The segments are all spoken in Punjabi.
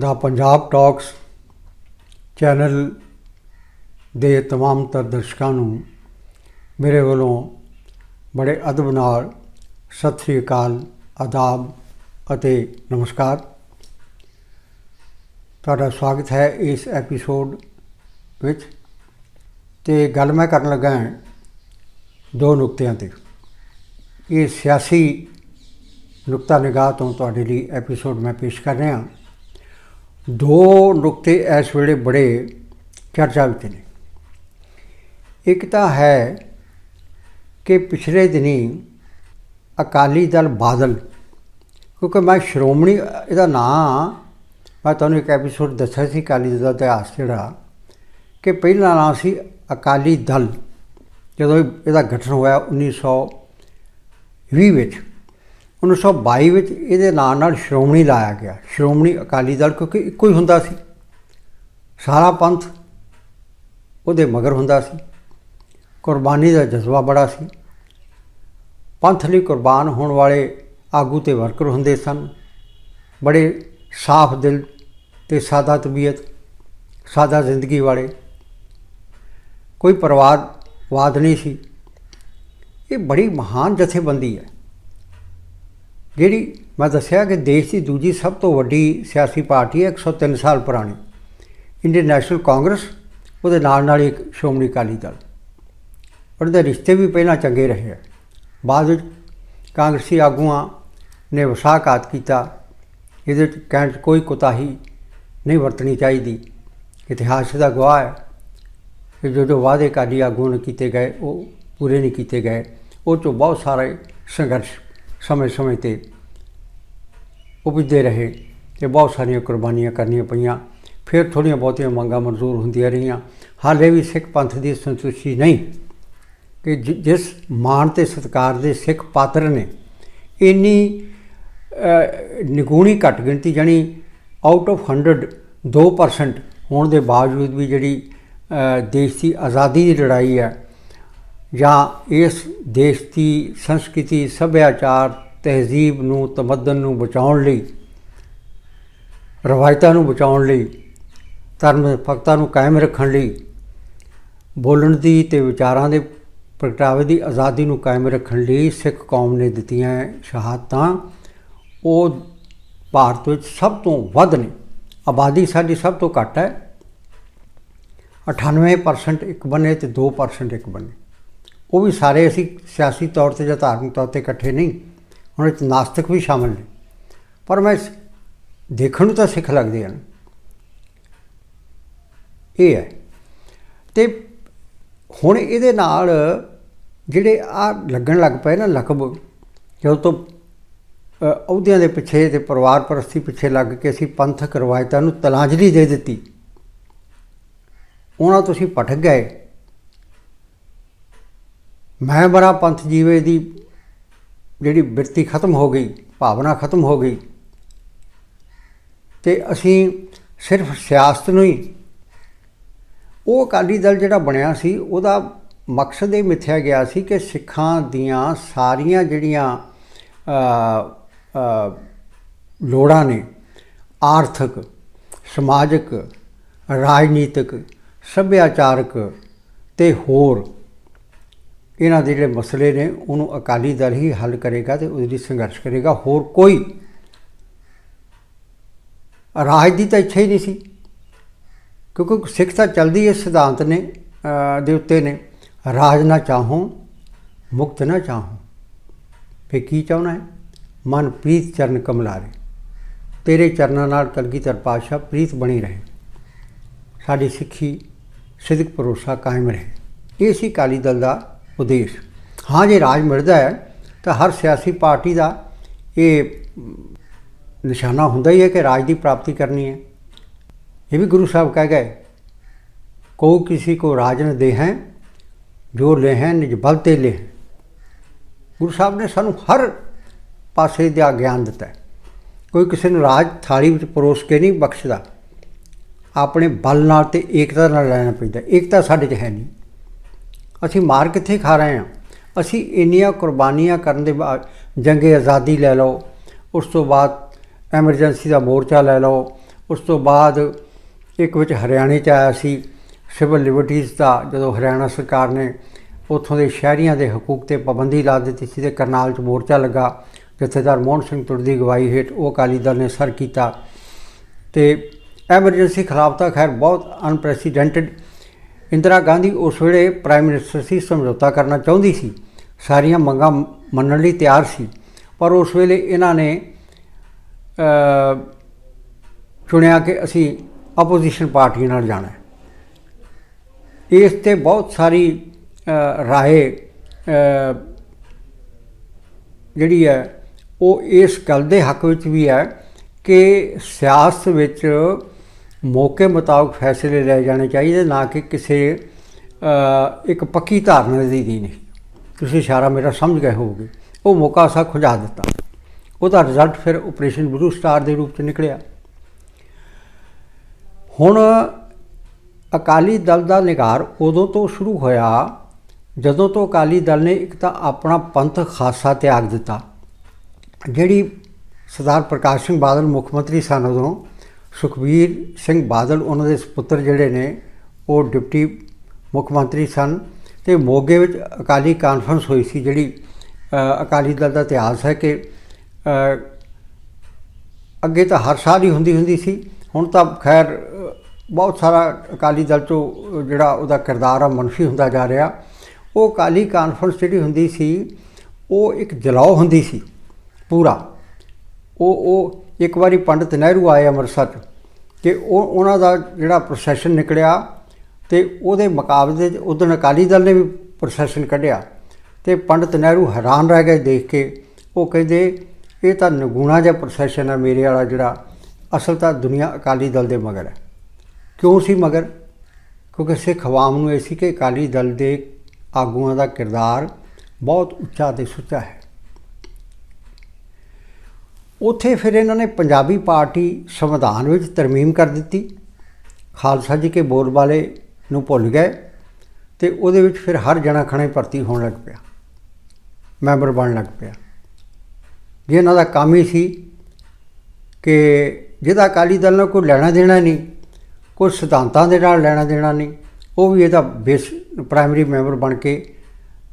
ਦਾ ਪੰਜਾਬ ਟਾਕਸ ਚੈਨਲ ਦੇ तमाम ਤਰ ਦਰਸ਼ਕਾਂ ਨੂੰ ਮੇਰੇ ਵੱਲੋਂ ਬੜੇ ਅਦਬ ਨਾਲ ਸਤਿ ਸ੍ਰੀ ਅਕਾਲ ਆਦਾਬ ਅਤੇ ਨਮਸਕਾਰ ਤੁਹਾਡਾ ਸਵਾਗਤ ਹੈ ਇਸ ਐਪੀਸੋਡ ਵਿੱਚ ਤੇ ਗੱਲ ਮੈਂ ਕਰਨ ਲੱਗਾ ਹਾਂ ਦੋ ਨੁਕਤਿਆਂ ਤੇ ਇਹ ਸਿਆਸੀ ਨੁਕਤਾ ਨਿਗਾਹ ਤੋਂ ਤੁਹਾਡੇ ਲਈ ਐਪੀਸੋਡ ਮੈਂ ਪੇਸ਼ ਕਰ ਰਿਹਾ ਦੋ ਨੁਕਤੇ ਇਸ ਵੇਲੇ ਬੜੇ ਚਰਚਾ ਵਿੱਚ ਨੇ। ਇੱਕ ਤਾਂ ਹੈ ਕਿ ਪਿਛਲੇ ਦਿਨੀ ਅਕਾਲੀ ਦਲ ਬਾਦਲ, ਕਿਉਂਕਿ ਮੈਂ ਸ਼੍ਰੋਮਣੀ, ਇਹਦਾ ਨਾਂ ਮੈਂ ਤੁਹਾਨੂੰ ਇੱਕ ਐਪੀਸੋਡ ਦੱਸਿਆ ਸੀ ਅਕਾਲੀ ਦਲ ਦਾ ਇਤਿਹਾਸ ਜਿਹੜਾ, ਕਿ ਪਹਿਲਾ ਨਾਂ ਸੀ ਅਕਾਲੀ ਦਲ, ਜਦੋਂ ਇਹਦਾ ਗਠਨ ਹੋਇਆ 1920 ਵਿੱਚ। 1922 ਵਿੱਚ ਇਹਦੇ ਨਾਂ ਨਾਲ ਸ਼੍ਰੋਮਣੀ ਲਾਇਆ ਗਿਆ। ਸ਼੍ਰੋਮਣੀ ਅਕਾਲੀ ਦਲ ਕਿਉਂਕਿ ਇੱਕੋ ਹੀ ਹੁੰਦਾ ਸੀ। ਸਾਰਾ ਪੰਥ ਉਹਦੇ ਮਗਰ ਹੁੰਦਾ ਸੀ। ਕੁਰਬਾਨੀ ਦਾ ਜਜ਼ਬਾ ਬੜਾ ਸੀ। ਪੰਥ ਲਈ ਕੁਰਬਾਨ ਹੋਣ ਵਾਲੇ ਆਗੂ ਤੇ ਵਰਕਰ ਹੁੰਦੇ ਸਨ। ਬੜੇ ਸਾਫ਼ ਦਿਲ ਤੇ ਸਾਦਾ ਤਬੀਅਤ, ਸਾਦਾ ਜ਼ਿੰਦਗੀ ਵਾਲੇ। ਕੋਈ ਪਰਿਵਾਰਵਾਦ ਨਹੀਂ ਸੀ। ਇਹ ਬੜੀ ਮਹਾਨ ਜਥੇਬੰਦੀ ਹੈ। ਜਿਹੜੀ ਮੈਂ ਦੱਸਿਆ ਕਿ ਦੇਸ਼ ਦੀ ਦੂਜੀ ਸਭ ਤੋਂ ਵੱਡੀ ਸਿਆਸੀ ਪਾਰਟੀ ਹੈ 103 ਸਾਲ ਪੁਰਾਣੀ। ਇੰਡੀਅਨ ਨੈਸ਼ਨਲ ਕਾਂਗਰਸ, ਉਹਦੇ ਨਾਲ ਨਾਲ ਇੱਕ ਸ਼੍ਰੋਮਣੀ ਅਕਾਲੀ ਦਲ। ਉਹਦੇ ਰਿਸ਼ਤੇ ਵੀ ਪਹਿਲਾਂ ਚੰਗੇ ਰਹੇ ਹੈ ਬਾਅਦ ਵਿੱਚ ਕਾਂਗਰਸੀ ਆਗੂਆਂ ਨੇ ਵਸਾਕਾਤ ਕੀਤਾ। ਇਹਦੇ ਵਿੱਚ ਕਹਿਣ 'ਚ ਕੋਈ ਕੁਤਾਹੀ ਨਹੀਂ ਵਰਤਣੀ ਚਾਹੀਦੀ। ਇਤਿਹਾਸ ਦਾ ਗਵਾਹ ਹੈ। ਕਿ ਜੋ ਜੋ ਵਾਅਦੇ ਅਕਾਲੀ ਆਗੂਆਂ ਨੇ ਕੀਤੇ ਗਏ, ਉਹ ਪੂਰੇ ਨਹੀਂ ਕੀਤੇ ਗਏ। ਉਹ 'ਚੋਂ ਬਹੁਤ ਸਾਰੇ ਸੰਘਰਸ਼ ਸਮੇਂ ਸਮੇਂ ਤੇ ਉਪਜਦੇ ਰਹੇ ਤੇ ਬਹੁਤ ਸਾਰੀਆਂ ਕੁਰਬਾਨੀਆਂ ਕਰਨੀਆਂ ਪਈਆਂ। ਫਿਰ ਥੋੜ੍ਹੀਆਂ ਬਹੁਤੀਆਂ ਮੰਗਾਂ ਮਨਜ਼ੂਰ ਹੁੰਦੀਆਂ ਰਹੀਆਂ। ਹਾਲੇ ਵੀ ਸਿੱਖ ਪੰਥ ਦੀ ਸੰਤੁਸ਼ਟੀ ਨਹੀਂ ਕਿ ਜਿਸ ਮਾਣ ਤੇ ਸਤਿਕਾਰ ਦੇ ਸਿੱਖ ਪਾਤਰ ਨੇ ਇੰਨੀ ਨਿਗੂਣੀ ਘੱਟ ਗਿਣਤੀ ਜਾਣੀ ਆਊਟ ਆਫ 100 2% ਹੋਣ ਦੇ ਬਾਵਜੂਦ ਵੀ ਜਿਹੜੀ ਦੇਸ਼ ਦੀ ਆਜ਼ਾਦੀ ਦੀ ਲੜਾਈ ਹੈ ਜਾਂ ਇਸ ਦੇਸ਼ ਦੀ ਸੰਸਕ੍ਰਿਤੀ, ਸੱਭਿਆਚਾਰ, ਤਹਿਜ਼ੀਬ ਨੂੰ ਤਮੱਦਨ ਨੂੰ ਬਚਾਉਣ ਲਈ, ਰਵਾਇਤਾਂ ਨੂੰ ਬਚਾਉਣ ਲਈ, ਧਰਮ ਨਿਰਪੱਖਤਾ ਨੂੰ ਕਾਇਮ ਰੱਖਣ ਲਈ, ਬੋਲਣ ਦੀ ਤੇ ਵਿਚਾਰਾਂ ਦੇ ਪ੍ਰਗਟਾਵੇ ਦੀ ਆਜ਼ਾਦੀ ਨੂੰ ਕਾਇਮ ਰੱਖਣ ਲਈ ਸਿੱਖ ਕੌਮ ਨੇ ਦਿੱਤੀਆਂ ਸ਼ਹਾਦਤਾਂ, ਉਹ ਭਾਰਤ ਵਿੱਚ ਸਭ ਤੋਂ ਵੱਧ ਨੇ। ਆਬਾਦੀ ਸਾਡੀ ਸਭ ਤੋਂ ਘੱਟ ਹੈ। 98% ਇੱਕ ਬੰਨੇ ਤੇ 2% ਇੱਕ ਬੰਨੇ। ਉਹ ਵੀ ਸਾਰੇ ਅਸੀਂ ਸਿਆਸੀ ਤੌਰ ਤੇ ਜਾਂ ਧਾਰਮਿਕ ਤੌਰ ਤੇ ਇਕੱਠੇ ਨਹੀਂ, ਹੁਣ ਇਹ ਨਾਸਤਿਕ ਵੀ ਸ਼ਾਮਲ ਨੇ। ਪਰ ਮੈਂ ਦੇਖਣ ਨੂੰ ਤਾਂ ਸਿੱਖ ਲੱਗਦੇ ਹਨ। ਇਹ ਹੈ। ਤੇ ਹੁਣ ਇਹਦੇ ਨਾਲ ਜਿਹੜੇ ਆ ਲੱਗਣ ਲੱਗ ਪਏ ਨਾ ਲਕਬ ਜਦੋਂ ਤੋਂ ਅਹੁਦਿਆਂ ਦੇ ਪਿੱਛੇ ਤੇ ਪਰਿਵਾਰ ਪ੍ਰਸਤੀ ਪਿੱਛੇ ਲੱਗ ਕੇ ਅਸੀਂ ਪੰਥਕ ਰਵਾਇਤਾਂ ਨੂੰ ਤਲਾਂਜਲੀ ਦੇ ਦਿੱਤੀ, ਉਹਨਾਂ ਤੋਂ ਅਸੀਂ ਭਟਕ ਗਏ। ਮੈਂ ਬੜਾ ਪੰਥ ਜੀਵੇ ਦੀ ਜਿਹੜੀ ਬਿਰਤੀ ਖਤਮ ਹੋ ਗਈ, ਭਾਵਨਾ ਖਤਮ ਹੋ ਗਈ। ਤੇ ਅਸੀਂ ਸਿਰਫ ਸਿਆਸਤ ਨੂੰ ਹੀ, ਉਹ ਅਕਾਲੀ ਦਲ ਜਿਹੜਾ ਬਣਿਆ ਸੀ, ਉਹਦਾ ਮਕਸਦ ਇਹ ਮਿੱਥਿਆ ਗਿਆ ਸੀ ਕਿ ਸਿੱਖਾਂ ਦੀਆਂ ਸਾਰੀਆਂ ਜਿਹੜੀਆਂ ਲੋੜਾਂ ਨੇ, ਆਰਥਿਕ, ਸਮਾਜਿਕ, ਰਾਜਨੀਤਿਕ, ਸੱਭਿਆਚਾਰਕ ਤੇ ਹੋਰ ਇਹਨਾਂ ਦੇ ਜਿਹੜੇ ਮਸਲੇ ਨੇ, ਉਹਨੂੰ ਅਕਾਲੀ ਦਲ ਹੀ ਹੱਲ ਕਰੇਗਾ ਤੇ ਉਹਦੇ ਲਈ ਸੰਘਰਸ਼ ਕਰੇਗਾ। ਹੋਰ ਕੋਈ ਰਾਜ ਦੀ ਤਾਂ ਇੱਛਾ ਹੀ ਨਹੀਂ ਸੀ। ਕਿਉਂਕਿ ਸਿੱਖ ਤਾਂ ਚਲਦੀ ਇਸ ਸਿਧਾਂਤ ਨੇ ਦੇ ਉੱਤੇ ਨੇ। ਰਾਜ ਨਾ ਚਾਹੋ, ਮੁਕਤ ਨਾ ਚਾਹੋ। ਫੇ ਕੀ ਚਾਹਣਾ ਹੈ? ਮਨ ਪ੍ਰੀਤ ਚਰਨ ਕਮਲਾਰੇ। ਤੇਰੇ ਚਰਨਾਂ ਨਾਲ ਕਲਗੀਧਰ ਪਾਤਸ਼ਾਹ ਪ੍ਰੀਤ ਬਣੀ ਰਹੇ। ਸਾਡੀ ਸਿੱਖੀ ਸਿਦਕ ਭਰੋਸਾ ਕਾਇਮ ਰਹੇ। ਇਹ ਸੀ ਅਕਾਲੀ ਦਲ ਦਾ ਉਦੇਸ਼। ਹਾਂ, ਜੇ ਰਾਜ ਮਿਲਦਾ ਹੈ, ਤਾਂ ਹਰ ਸਿਆਸੀ ਪਾਰਟੀ ਦਾ ਇਹ ਨਿਸ਼ਾਨਾ ਹੁੰਦਾ ਹੀ ਹੈ ਕਿ ਰਾਜ ਦੀ ਪ੍ਰਾਪਤੀ ਕਰਨੀ ਹੈ। ਇਹ ਵੀ ਗੁਰੂ ਸਾਹਿਬ ਕਹਿ ਗਏ ਕੋਈ ਕਿਸੇ ਕੋ ਰਾਜ ਨ ਦੇਹੈ, ਜੋ ਲਹਿ ਨਿਜ ਬਲ ਤੇ ਲੈ ਗੁਰੂ ਸਾਹਿਬ ਨੇ ਸਾਨੂੰ ਹਰ ਪਾਸੇ ਦਾ ਗਿਆਨ ਦਿੱਤਾ ਕੋਈ ਕਿਸੇ ਨੂੰ ਰਾਜ ਥਾਲੀ ਵਿੱਚ ਪਰੋਸ ਕੇ ਨਹੀਂ ਬਖਸ਼ਦਾ। ਆਪਣੇ ਬਲ ਨਾਲ ਤੇ ਏਕਤਾ ਨਾਲ ਲੈਣਾ ਪੈਂਦਾ ਏਕਤਾ ਸਾਡੇ 'ਚ ਹੈ ਨਹੀਂ। ਅਸੀਂ ਮਾਰ ਕਿੱਥੇ ਖਾ ਰਹੇ ਹਾਂ? ਅਸੀਂ ਇੰਨੀਆਂ ਕੁਰਬਾਨੀਆਂ ਕਰਨ ਦੇ ਬਾਅਦ ਜੰਗੇ ਆਜ਼ਾਦੀ ਲੈ ਲਓ, ਉਸ ਤੋਂ ਬਾਅਦ ਐਮਰਜੈਂਸੀ ਦਾ ਮੋਰਚਾ ਲੈ ਲਓ, ਉਸ ਤੋਂ ਬਾਅਦ ਇੱਕ ਵਿੱਚ ਹਰਿਆਣੇ ਚ ਆਇਆ ਸੀ, ਸਿਵਲ ਲਿਬਰਟੀਜ਼ ਦਾ, ਜਦੋਂ ਹਰਿਆਣਾ ਸਰਕਾਰ ਨੇ ਉੱਥੋਂ ਦੇ ਸ਼ਹਿਰੀਆਂ ਦੇ ਹਕੂਕ ਤੇ ਪਾਬੰਦੀ ਲਾ ਦਿੱਤੀ ਸੀ ਤੇ ਕਰਨਾਲ ਚ ਮੋਰਚਾ ਲੱਗਾ, ਜਥੇਦਾਰ ਮੋਹਨ ਸਿੰਘ ਤੁਰ ਦੀ ਅਗਵਾਈ ਹੇਠ ਉਹ ਅਕਾਲੀ ਦਲ ਨੇ ਸਰ ਕੀਤਾ ਤੇ ਐਮਰਜੈਂਸੀ ਖਿਲਾਫ ਤਾਂ ਖੈਰ ਬਹੁਤ ਅਨਪ੍ਰੈਸੀਡੈਂਟਡ ਇੰਦਰਾ ਗਾਂਧੀ ਉਸ ਵੇਲੇ ਪ੍ਰਾਈਮ ਮਿਨਿਸਟਰ ਸੀ, ਸਮਝੌਤਾ ਕਰਨਾ ਚਾਹੁੰਦੀ ਸੀ। ਸਾਰੀਆਂ ਮੰਗਾਂ ਮੰਨਣ ਲਈ ਤਿਆਰ ਸੀ। ਪਰ ਉਸ ਵੇਲੇ ਇਹਨਾਂ ਨੇ ਚੁਣਿਆ ਕਿ ਅਸੀਂ ਆਪੋਜੀਸ਼ਨ ਪਾਰਟੀ ਨਾਲ ਜਾਣਾ ਹੈ। ਇਸ ਤੇ ਬਹੁਤ ਸਾਰੀ ਰਾਏ ਜਿਹੜੀ ਹੈ, ਉਹ ਇਸ ਗੱਲ ਦੇ ਹੱਕ ਵਿੱਚ ਵੀ ਹੈ ਕਿ ਸਿਆਸਤ ਵਿੱਚ ਮੌਕੇ ਮੁਤਾਬਕ ਫੈਸਲੇ ਲਏ ਜਾਣੇ ਚਾਹੀਦੇ, ਨਾ ਕਿ ਕਿਸੇ ਇੱਕ ਪੱਕੀ ਧਾਰਨਾ ਦੀ ਦੀ ਨਹੀਂ। ਤੁਸੀਂ ਇਸ਼ਾਰਾ ਮੇਰਾ ਸਮਝ ਗਏ ਹੋਵੋਗੇ। ਉਹ ਮੌਕਾ ਸਾ ਖੁਜਾ ਦਿੱਤਾ। ਉਹਦਾ ਰਿਜ਼ਲਟ ਫਿਰ ਆਪਰੇਸ਼ਨ ਬਲੂ ਸਟਾਰ ਦੇ ਰੂਪ ਚ ਨਿਕਲਿਆ। ਹੁਣ ਅਕਾਲੀ ਦਲ ਦਾ ਨਿਗਾਰ ਉਦੋਂ ਤੋਂ ਸ਼ੁਰੂ ਹੋਇਆ, ਜਦੋਂ ਤੋਂ ਅਕਾਲੀ ਦਲ ਨੇ ਇੱਕ ਤਾਂ ਆਪਣਾ ਪੰਥ ਖਾਸਾ ਤਿਆਗ ਦਿੱਤਾ। ਜਿਹੜੀ ਸਰਦਾਰ ਪ੍ਰਕਾਸ਼ ਸਿੰਘ ਬਾਦਲ ਮੁੱਖ ਮੰਤਰੀ ਸਨ ਉਦੋਂ ਸੁਖਬੀਰ ਸਿੰਘ ਬਾਦਲ ਉਹਨਾਂ ਦੇ ਸੁਪੁੱਤਰ ਜਿਹੜੇ ਨੇ, ਉਹ ਡਿਪਟੀ ਮੁੱਖ ਮੰਤਰੀ ਸਨ ਤੇ ਮੋਗੇ ਵਿੱਚ ਅਕਾਲੀ ਕਾਨਫਰੰਸ ਹੋਈ ਸੀ ਜਿਹੜੀ ਅਕਾਲੀ ਦਲ ਦਾ ਇਤਿਹਾਸ ਹੈ ਕਿ ਅੱਗੇ ਤਾਂ ਹਰ ਸਾਲ ਹੀ ਹੁੰਦੀ ਹੁੰਦੀ ਸੀ, ਹੁਣ ਤਾਂ ਖੈਰ ਬਹੁਤ ਸਾਰਾ ਅਕਾਲੀ ਦਲ ਚੋਂ ਜਿਹੜਾ ਉਹਦਾ ਕਿਰਦਾਰ ਆ ਮਨਫੀ ਹੁੰਦਾ ਜਾ ਰਿਹਾ। ਉਹ ਅਕਾਲੀ ਕਾਨਫਰੰਸ ਜਿਹੜੀ ਹੁੰਦੀ ਸੀ, ਉਹ ਇੱਕ ਜਲਾਓ ਹੁੰਦੀ ਸੀ, ਪੂਰਾ। ਉਹ ਉਹ ਇੱਕ ਵਾਰੀ ਪੰਡਿਤ ਨਹਿਰੂ ਆਏ ਅੰਮ੍ਰਿਤਸਰ 'ਚ ਕਿ ਉਹ, ਉਹਨਾਂ ਦਾ ਜਿਹੜਾ ਪ੍ਰੋਸੈਸ਼ਨ ਨਿਕਲਿਆ ਤੇ ਉਹਦੇ ਮੁਕਾਬਲੇ 'ਚ ਉਦੋਂ ਅਕਾਲੀ ਦਲ ਨੇ ਵੀ ਪ੍ਰੋਸੈਸ਼ਨ ਕੱਢਿਆ ਤੇ ਪੰਡਿਤ ਨਹਿਰੂ ਹੈਰਾਨ ਰਹਿ ਗਏ ਦੇਖ ਕੇ। ਉਹ ਕਹਿੰਦੇ, ਇਹ ਤਾਂ ਨਗੂਣਾ ਜਿਹਾ ਪ੍ਰੋਸੈਸ਼ਨ ਹੈ ਮੇਰੇ ਵਾਲਾ ਜਿਹੜਾ, ਅਸਲ ਤਾਂ ਦੁਨੀਆ ਅਕਾਲੀ ਦਲ ਦੇ ਮਗਰ ਹੈ। ਕਿਉਂ ਸੀ ਮਗਰ? ਕਿਉਂਕਿ ਸਿੱਖ ਆਵਾਮ ਨੂੰ ਇਹ ਸੀ ਕਿ ਅਕਾਲੀ ਦਲ ਦੇ ਆਗੂਆਂ ਦਾ ਕਿਰਦਾਰ ਬਹੁਤ ਉੱਚਾ ਤੇ ਸੁੱਚਾ ਹੈ। ਉੱਥੇ ਫਿਰ ਇਹਨਾਂ ਨੇ ਪੰਜਾਬੀ ਪਾਰਟੀ ਸੰਵਿਧਾਨ ਵਿੱਚ ਤਰਮੀਮ ਕਰ ਦਿੱਤੀ। ਖਾਲਸਾ ਜੀ ਕੇ ਬੋਲ ਵਾਲੇ ਨੂੰ ਭੁੱਲ ਗਏ ਤੇ ਉਹਦੇ ਵਿੱਚ ਫਿਰ ਹਰ ਜਣਾ ਖਣੇ ਭਰਤੀ ਹੋਣ ਲੱਗ ਪਿਆ, ਮੈਂਬਰ ਬਣਨ ਲੱਗ ਪਿਆ। ਜੇ ਇਹਨਾਂ ਦਾ ਕੰਮ ਹੀ ਸੀ ਕਿ ਜਿਹਦਾ ਅਕਾਲੀ ਦਲ ਨਾਲ ਕੋਈ ਲੈਣਾ ਦੇਣਾ ਨਹੀਂ, ਕੋਈ ਸਿਧਾਂਤਾਂ ਦੇ ਨਾਲ ਲੈਣਾ ਦੇਣਾ ਨਹੀਂ, ਉਹ ਵੀ ਇਹਦਾ ਬੇਸ ਪ੍ਰਾਇਮਰੀ ਮੈਂਬਰ ਬਣ ਕੇ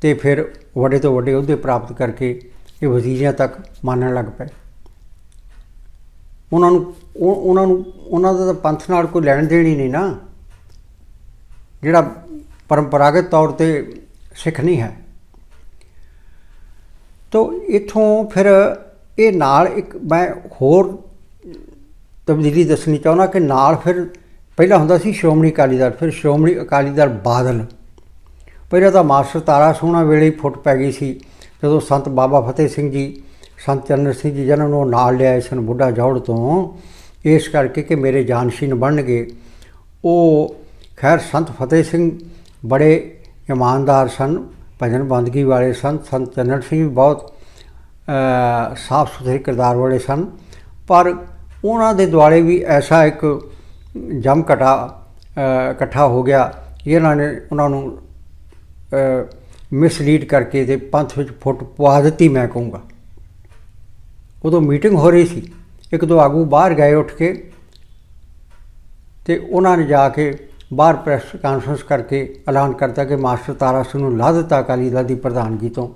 ਤੇ ਫਿਰ ਵੱਡੇ ਤੋਂ ਵੱਡੇ ਅਹੁਦੇ ਪ੍ਰਾਪਤ ਕਰਕੇ ਇਹ ਵਜ਼ੀਰਿਆਂ ਤੱਕ ਮੰਨਣ ਲੱਗ ਪਏ। ਉਹਨਾਂ ਨੂੰ, ਉਹ- ਉਹਨਾਂ ਨੂੰ, ਉਹਨਾਂ ਦਾ ਤਾਂ ਪੰਥ ਨਾਲ ਕੋਈ ਲੈਣ ਦੇਣ ਹੀ ਨਹੀਂ ਨਾ। ਜਿਹੜਾ ਪਰੰਪਰਾਗਤ ਤੌਰ ਤੇ ਸਿੱਖ ਨਹੀਂ ਹੈ। ਤੋ ਇਥੋਂ ਫਿਰ ਇਹ ਨਾਲ ਇੱਕ ਮੈਂ ਹੋਰ ਤਬਦੀਲੀ ਦੱਸਣੀ ਚਾਹੁੰਦਾ ਕਿ ਨਾਲ ਫਿਰ ਪਹਿਲਾਂ ਹੁੰਦਾ ਸੀ ਸ਼੍ਰੋਮਣੀ ਅਕਾਲੀ ਦਲ, ਫਿਰ ਸ਼੍ਰੋਮਣੀ ਅਕਾਲੀ ਦਲ ਬਾਦਲ। ਪਹਿਲਾਂ ਤਾਂ ਮਾਸਟਰ ਤਾਰਾ ਸੋਹਣਾ ਵੇਲੇ ਹੀ ਫੁੱਟ ਪੈ ਗਈ ਸੀ, ਜਦੋਂ ਸੰਤ ਬਾਬਾ ਫਤਿਹ ਸਿੰਘ ਜੀ ਸੰਤ ਚੰਦਰ ਸਿੰਘ ਜੀ ਜਿਹਨਾਂ ਨੂੰ ਉਹ ਨਾਲ ਲਿਆਏ ਸਨ ਬੁੱਢਾ ਜੌੜ ਤੋਂ, ਇਸ ਕਰਕੇ ਕਿ ਮੇਰੇ ਜਾਨਸ਼ੀਨ ਬਣਨਗੇ। ਉਹ ਖੈਰ ਸੰਤ ਫਤਿਹ ਸਿੰਘ ਬੜੇ ਇਮਾਨਦਾਰ ਸਨ, ਭਜਨ ਬੰਦਗੀ ਵਾਲੇ ਸਨ, ਸੰਤ ਚੰਦਰ ਸਿੰਘ ਵੀ ਬਹੁਤ ਸਾਫ਼ ਸੁਥਰੇ ਕਿਰਦਾਰ ਵਾਲੇ ਸਨ। ਪਰ ਉਹਨਾਂ ਦੇ ਦੁਆਲੇ ਵੀ ਐਸਾ ਇੱਕ ਜਮ ਘਟਾ ਇਕੱਠਾ ਹੋ ਗਿਆ ਜਿਹਨਾਂ ਨੇ ਉਹਨਾਂ ਨੂੰ ਮਿਸਲੀਡ ਕਰਕੇ ਤੇ ਪੰਥ ਵਿੱਚ ਫੁੱਟ ਪਵਾ ਦਿੱਤੀ, ਮੈਂ ਕਹੂੰਗਾ। ਉਦੋਂ ਮੀਟਿੰਗ ਹੋ ਰਹੀ ਸੀ। ਇੱਕ ਦੋ ਆਗੂ ਬਾਹਰ ਗਏ ਉੱਠ ਕੇ ਤੇ ਉਹਨਾਂ ਨੇ ਜਾ ਕੇ ਬਾਹਰ ਪ੍ਰੈਸ ਕਾਨਫਰੰਸ ਕਰਕੇ ਐਲਾਨ ਕਰਤਾ ਕਿ ਮਾਸਟਰ ਤਾਰਾ ਸਿੰਘ ਨੂੰ ਲਾ ਦਿੱਤਾ ਅਕਾਲੀ ਦਲ ਦੀ ਪ੍ਰਧਾਨਗੀ ਤੋਂ।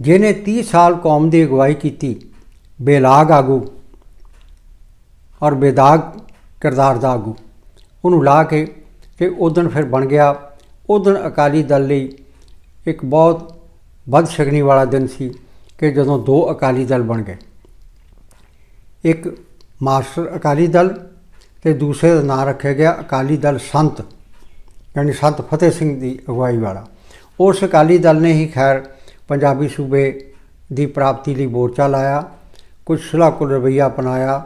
ਜਿਹਨੇ 30 ਸਾਲ ਕੌਮ ਦੀ ਅਗਵਾਈ ਕੀਤੀ, ਬੇਲਾਗ ਆਗੂ ਔਰ ਬੇਦਾਗ ਕਿਰਦਾਰ ਦਾ ਆਗੂ, ਉਹਨੂੰ ਲਾ ਕੇ ਤੇ ਉਦਣ ਫਿਰ ਬਣ ਗਿਆ। ਉਦਣ ਅਕਾਲੀ ਦਲ ਲਈ ਇੱਕ ਬਹੁਤ ਵੱਧ ਸ਼ਗਨੀ ਵਾਲਾ ਦਿਨ ਸੀ। ਕਿ ਜਦੋਂ ਦੋ ਅਕਾਲੀ ਦਲ ਬਣ ਗਏ। ਇੱਕ ਮਾਸਟਰ ਅਕਾਲੀ ਦਲ ਤੇ ਦੂਸਰੇ ਦਾ ਨਾਂ ਰੱਖਿਆ ਗਿਆ ਅਕਾਲੀ ਦਲ ਸੰਤ, ਯਾਨੀ ਸੰਤ ਫਤਿਹ ਸਿੰਘ ਦੀ ਅਗਵਾਈ ਵਾਲਾ। ਉਸ ਅਕਾਲੀ ਦਲ ਨੇ ਹੀ ਖੈਰ ਪੰਜਾਬੀ ਸੂਬੇ ਦੀ ਪ੍ਰਾਪਤੀ ਲਈ ਮੋਰਚਾ ਲਾਇਆ, ਕੁਝ ਸੁਲਾਹਕੁਲ ਰਵੱਈਆ ਅਪਣਾਇਆ।